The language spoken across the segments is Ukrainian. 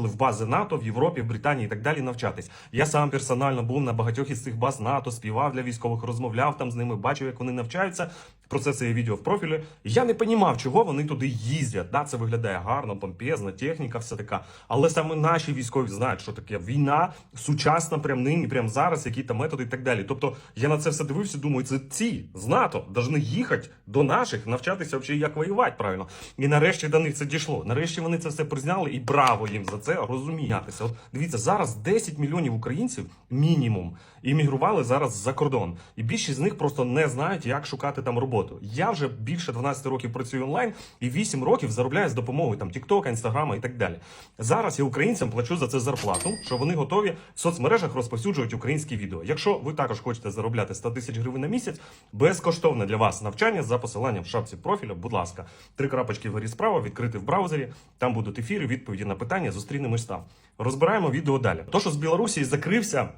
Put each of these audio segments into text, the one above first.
в бази НАТО в Європі, в Британії і так далі навчатись. Я сам персонально був на багатьох із цих баз НАТО, співав для військових, розмовляв там з ними, бачив, як вони навчаються. Про це це є відео в профілі. Я не понімав, чого вони туди їздять. Да, це виглядає гарно, помпезно, техніка, все така. Але саме наші військові знають, що таке війна сучасна, прям нині, прям зараз, які там методи і так далі. Тобто я на це все дивився, думаю, це ці з НАТО повинні їхати до наших, навчатися взагалі, як воювати правильно. І нарешті до них це дійшло. Нарешті вони це все призняли, і браво їм за це розуміятися. От дивіться, зараз 10 мільйонів українців мінімум іммігрували зараз за кордон, і більшість з них просто не знають, як шукати там роботу. Я вже більше 12 років працюю онлайн і 8 років заробляю з допомогою там Тіктока, Інстаграма і так далі. Зараз я українцям плачу за це зарплату, що вони готові в соцмережах розповсюджувати українські відео. Якщо ви також хочете заробляти 100 тисяч гривень на місяць, безкоштовне для вас навчання за посиланням в шапці профіля. Будь ласка, три крапочки вгорі справа, відкрити в браузері. Там будуть ефіри, відповіді на питання. Зустрінемось там. Розбираємо відео далі. То, що з Білорусі закрився.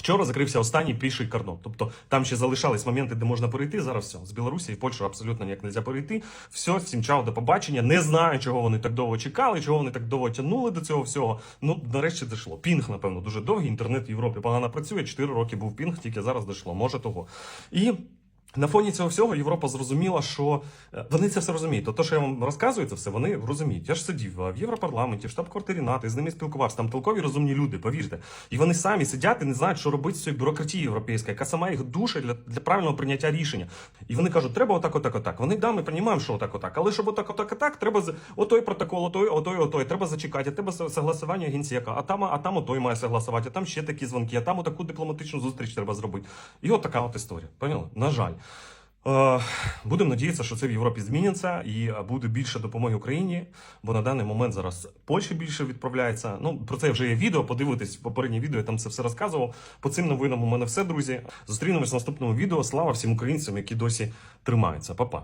Вчора закрився останній піший кордон. Тобто там ще залишались моменти, де можна перейти. Зараз все. З Білорусі і Польщу абсолютно ніяк не можна перейти. Все, всім чао, до побачення. Не знаю, чого вони так довго чекали, чого вони так довго тягнули до цього всього. Ну, нарешті дійшло. Пінг, напевно, дуже довгий. Інтернет в Європі погано працює. Чотири роки був пінг, тільки зараз дійшло. Може того. І. На фоні цього всього Європа зрозуміла, що е, вони це все розуміють. То, що я вам розказую, це все вони розуміють. Я ж сидів е, в Європарламенті, в штаб-квартирі НАТО, з ними спілкувався. Там толкові розумні люди, повірте. І вони самі сидять і не знають, що робити з цією бюрократією європейською, яка сама їх душить для, для правильного прийняття рішення. І вони кажуть, треба отак, отак, отак. Вони да, ми розуміємо, що отак, отак. Але щоб отак, отак, отак, треба з отой протокол, отой, отой, отой. Треба зачекати. Треба согласування генсека. А там, а там отой має согласувати, а там ще такі дзвонки, а там отаку дипломатичну зустріч треба зробити. І от така от історія. Поняли? На жаль. Е, Будемо надіятися, що це в Європі зміниться і е, буде більше допомоги Україні, бо на даний момент зараз Польща більше відправляється. Ну про це вже є відео. Подивитись попереднє відео. Я там це все розказував. По цим новинам у мене все, друзі. Зустрінемось в наступному відео. Слава всім українцям, які досі тримаються. Па-па.